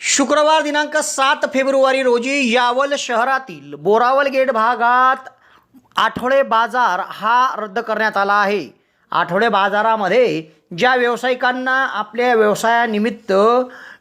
शुक्रवार दिनांक सात फेब्रुवारी रोजी यावल शहरातील बोरावल गेट भागात आठवडे बाजार हा रद्द करण्यात आला आहे. आठवडे बाजारामध्ये ज्या व्यावसायिकांना आपल्या व्यवसायानिमित्त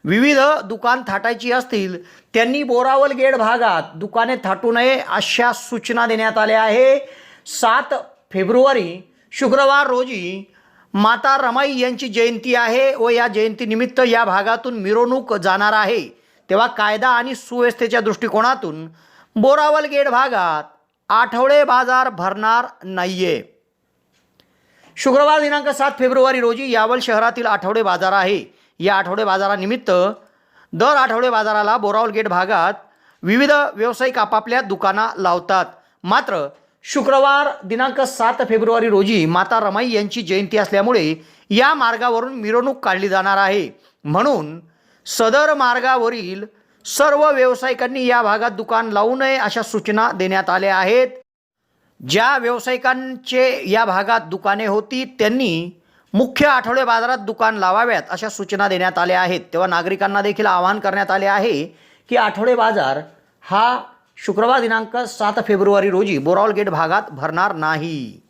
विविध दुकान थाटायची असतील त्यांनी बोरावल गेट भागात दुकाने थाटू नये अशा सूचना देण्यात आल्या आहे. सात फेब्रुवारी शुक्रवार रोजी माता रमाई यांची जयंती आहे व या जयंतीनिमित्त या भागातून मिरवणूक जाणार आहे. तेव्हा कायदा आणि सुव्यवस्थेच्या दृष्टिकोनातून बोरावल गेट भागात आठवडे बाजार भरणार नाहीये. शुक्रवार दिनांक सात फेब्रुवारी रोजी यावल शहरातील आठवडे बाजार आहे. या आठवडे बाजारानिमित्त दर आठवडे बाजाराला बोरावल गेट भागात विविध व्यावसायिक आपापल्या दुकाना लावतात. मात्र शुक्रवार दिनांक सात फेब्रुवारी रोजी माता रमाई यांची जयंती असल्यामुळे या मार्गावरून मिरवणूक काढली जाणार आहे. म्हणून सदर मार्गावरील सर्व व्यावसायिकांनी या भागात दुकान लावू नये अशा सूचना देण्यात आल्या आहेत. ज्या व्यावसायिकांचे या भागात दुकाने होती त्यांनी मुख्य आठवडे बाजारात दुकान लावाव्यात अशा सूचना देण्यात आल्या आहेत. तेव्हा नागरिकांना देखील आवाहन करण्यात आले आहे की आठवडे बाजार हा शुक्रवार दिनांक सात फेब्रुवारी रोजी बोरावल गेट भागात भरणार नाही.